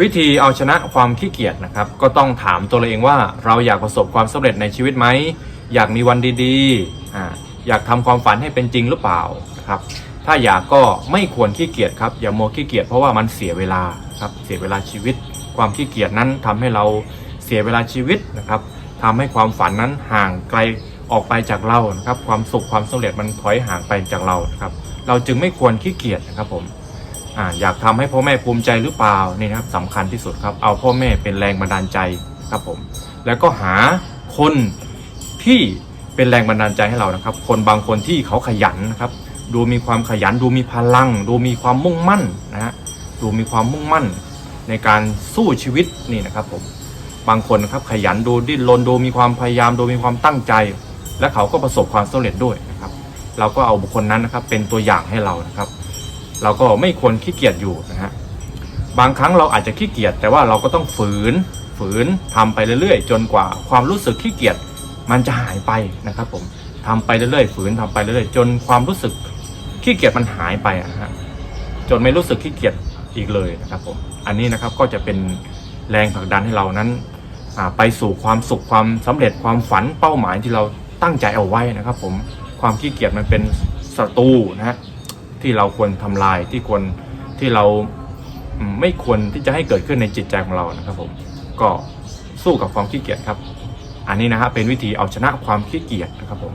วิธีเอาชนะความขี้เกียจนะครับ ก็ต้องถามตัวเราเองว่าเราอยากประสบความสำเร็จในชีวิตไหม อยากมีวันดีๆออยากทำความฝันให้เป็นจริงหรือเปล่านะครับ ถ้าอยากก็ไม่ควรขี้เกียจครับ อย่าโมวขี้เกียจเพราะว่ามันเสียเวลาครับ เสียเวลาชีวิต ความขี้เกียจนั้นทำให้เราเสียเวลาชีวิตนะครับทำให้ความฝันนั้นห่างไกลออกไปจากเรานะครับ ความสุขความสำเร็จมันถอยห่างไปจากเรานะครับ เราจึงไม่ควรขี้เกียจนะครับผม อ่าอยากทำให้พ่อแม่ภูมิใจหรือเปล่านี่นะครับสำคัญที่สุดครับ เอาพ่อแม่เป็นแรงบันดาลใจครับผม แล้วก็หาคนที่เป็นแรงบันดาลใจให้เรานะครับ คนบางคนที่เขาขยันนะครับ ดูมีความขยัน ดูมีพลัง ดูมีความมุ่งมั่นนะฮะดูมีความมุ่งมั่น ในการสู้ชีวิตนี่นะครับผมบางคนนะครับขยันดูดิ้นรนดูมีความพยายามดูมีความตั้งใจ และเขาก็ประสบความสำเร็จด้วยนะครับ เราก็เอาบุคคลนั้นนะครับเป็นตัวอย่างให้เรานะครับ เราก็ไม่ควรขี้เกียจอยู่นะฮะบางครั้งเราอาจจะขี้เกียจแต่ว่าเราก็ต้องฝืนฝืนทำไปเรื่อยๆ จนกว่าความรู้สึกขี้เกียจมันจะหายไปนะครับผมทำไปเรื่อยๆ ฝืนทำไปเรื่อยๆ จนความรู้สึกขี้เกียจมันหายไปนะฮะจนไม่รู้สึกขี้เกียจอีกเลยนะครับผมอันนี้นะครับก็จะเป็นแรงผลักดันให้เรานั้นไปสู่ความสุขความสำเร็จความฝันเป้าหมายที่เราตั้งใจเอาไว้นะครับ ผมความขี้เกียจมันเป็นศัตรูนะฮะ ที่เราควรทำลายที่ควรที่เราไม่ควรที่จะให้เกิดขึ้นในจิตใจของเรานะครับผมก็สู้กับความขี้เกียจครับ อันนี้นะฮะเป็นวิธีเอาชนะความขี้เกียจนะครับผม